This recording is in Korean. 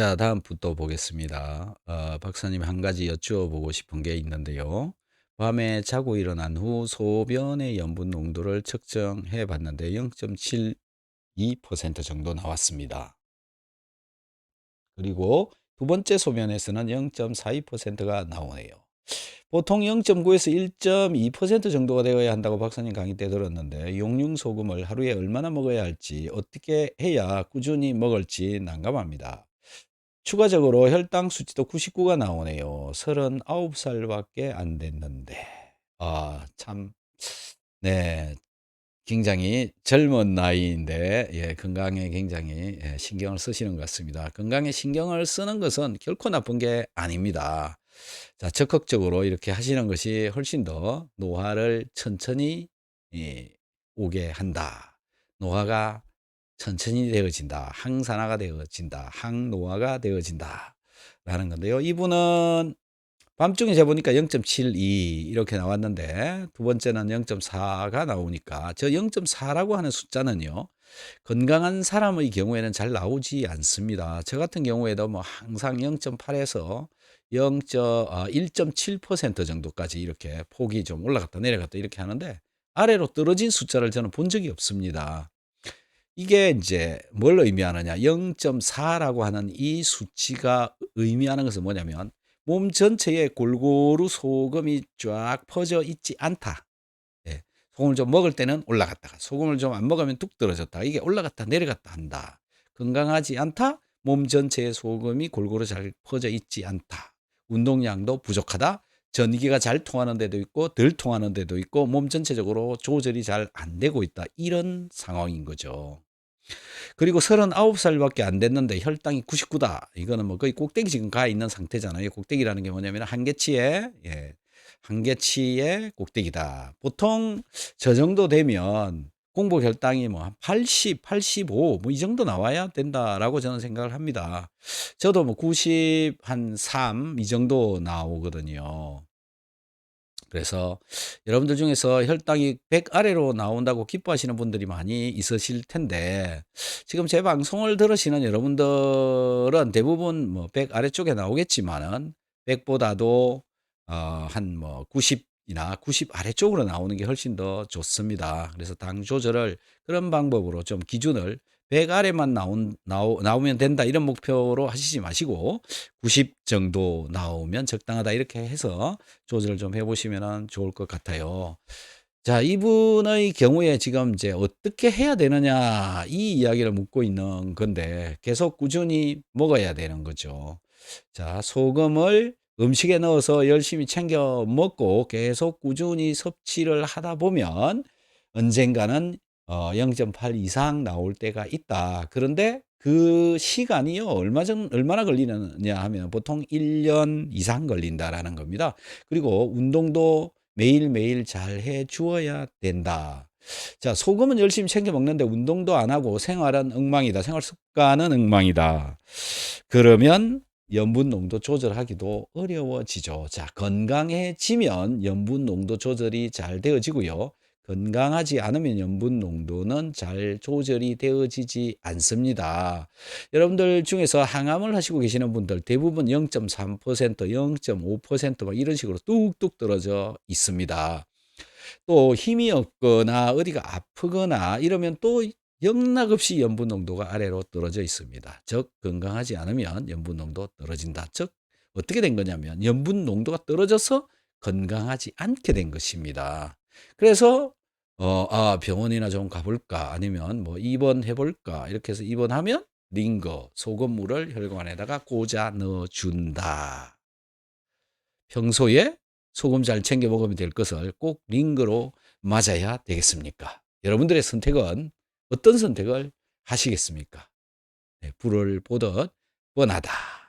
자, 다음부터 보겠습니다. 어, 박사님 한 가지 여쭈어보고 싶은 게 있는데요. 밤에 자고 일어난 후 소변의 염분 농도를 측정해 봤는데 0.72% 정도 나왔습니다. 그리고 두 번째 소변에서는 0.42%가 나오네요. 보통 0.9에서 1.2% 정도가 되어야 한다고 박사님 강의 때 들었는데 용융 소금을 하루에 얼마나 먹어야 할지 어떻게 해야 꾸준히 먹을지 난감합니다. 추가적으로 혈당 수치도 99가 나오네요. 39살밖에 안 됐는데. 아, 참, 네. 굉장히 젊은 나이인데, 예, 건강에 굉장히 예, 신경을 쓰시는 것 같습니다. 건강에 신경을 쓰는 것은 결코 나쁜 게 아닙니다. 자, 적극적으로 이렇게 하시는 것이 훨씬 더 노화를 천천히 예, 오게 한다. 노화가 천천히 되어진다. 항산화가 되어진다. 항노화가 되어진다. 라는 건데요. 이분은 밤중에 재보니까 0.72 이렇게 나왔는데 두 번째는 0.4가 나오니까 저 0.4라고 하는 숫자는요. 건강한 사람의 경우에는 잘 나오지 않습니다. 저 같은 경우에도 뭐 항상 0.8에서 0.1.7% 정도까지 이렇게 폭이 좀 올라갔다 내려갔다 이렇게 하는데 아래로 떨어진 숫자를 저는 본 적이 없습니다. 이게 이제 뭘 의미하느냐? 0.4라고 하는 이 수치가 의미하는 것은 뭐냐면 몸 전체에 골고루 소금이 쫙 퍼져 있지 않다. 예. 소금을 좀 먹을 때는 올라갔다가 소금을 좀 안 먹으면 뚝 떨어졌다. 이게 올라갔다 내려갔다 한다. 건강하지 않다. 몸 전체에 소금이 골고루 잘 퍼져 있지 않다. 운동량도 부족하다. 전기가 잘 통하는 데도 있고 덜 통하는 데도 있고 몸 전체적으로 조절이 잘 안 되고 있다. 이런 상황인 거죠. 그리고 39살밖에 안 됐는데 혈당이 99다. 이거는 뭐 거의 꼭대기 지금 가 있는 상태잖아요. 꼭대기라는 게 뭐냐면 한계치에 예. 한계치의 꼭대기다. 보통 저 정도 되면 공복 혈당이 뭐 80, 85, 뭐 이 정도 나와야 된다라고 저는 생각을 합니다. 저도 뭐 90, 한 3, 이 정도 나오거든요. 그래서 여러분들 중에서 혈당이 100 아래로 나온다고 기뻐하시는 분들이 많이 있으실 텐데 지금 제 방송을 들으시는 여러분들은 대부분 뭐 100 아래쪽에 나오겠지만은 100보다도 어, 한 뭐 90이나 90 아래쪽으로 나오는 게 훨씬 더 좋습니다. 그래서 당 조절을 그런 방법으로 좀 기준을 100 아래만 나온, 나오, 나오면 된다 이런 목표로 하시지 마시고 90 정도 나오면 적당하다 이렇게 해서 조절을 좀 해보시면 좋을 것 같아요. 자, 이분의 경우에 지금 이제 어떻게 해야 되느냐 이 이야기를 묻고 있는 건데 계속 꾸준히 먹어야 되는 거죠. 자, 소금을 음식에 넣어서 열심히 챙겨 먹고 계속 꾸준히 섭취를 하다 보면 언젠가는 어, 0.8 이상 나올 때가 있다. 그런데 그 시간이요, 얼마 전, 얼마나 걸리느냐 하면 보통 1년 이상 걸린다라는 겁니다. 그리고 운동도 매일매일 잘 해 주어야 된다. 자, 소금은 열심히 챙겨 먹는데 운동도 안 하고 생활은 엉망이다. 생활 습관은 엉망이다. 그러면 염분 농도 조절하기도 어려워지죠. 자, 건강해지면 염분 농도 조절이 잘 되어지고요. 건강하지 않으면 염분 농도는 잘 조절이 되어지지 않습니다. 여러분들 중에서 항암을 하시고 계시는 분들 대부분 0.3%, 0.5%막 이런 식으로 뚝뚝 떨어져 있습니다. 또 힘이 없거나 어디가 아프거나 이러면 또 영락없이 염분 농도가 아래로 떨어져 있습니다. 즉 건강하지 않으면 염분 농도 떨어진다. 즉 어떻게 된 거냐면 염분 농도가 떨어져서 건강하지 않게 된 것입니다. 그래서 어, 아, 병원이나 좀 가볼까? 아니면 뭐 입원해 볼까? 이렇게 해서 입원하면 링거, 소금물을 혈관에다가 꽂아 넣어준다. 평소에 소금 잘 챙겨 먹으면 될 것을 꼭 링거로 맞아야 되겠습니까? 여러분들의 선택은 어떤 선택을 하시겠습니까? 네, 불을 보듯 뻔하다.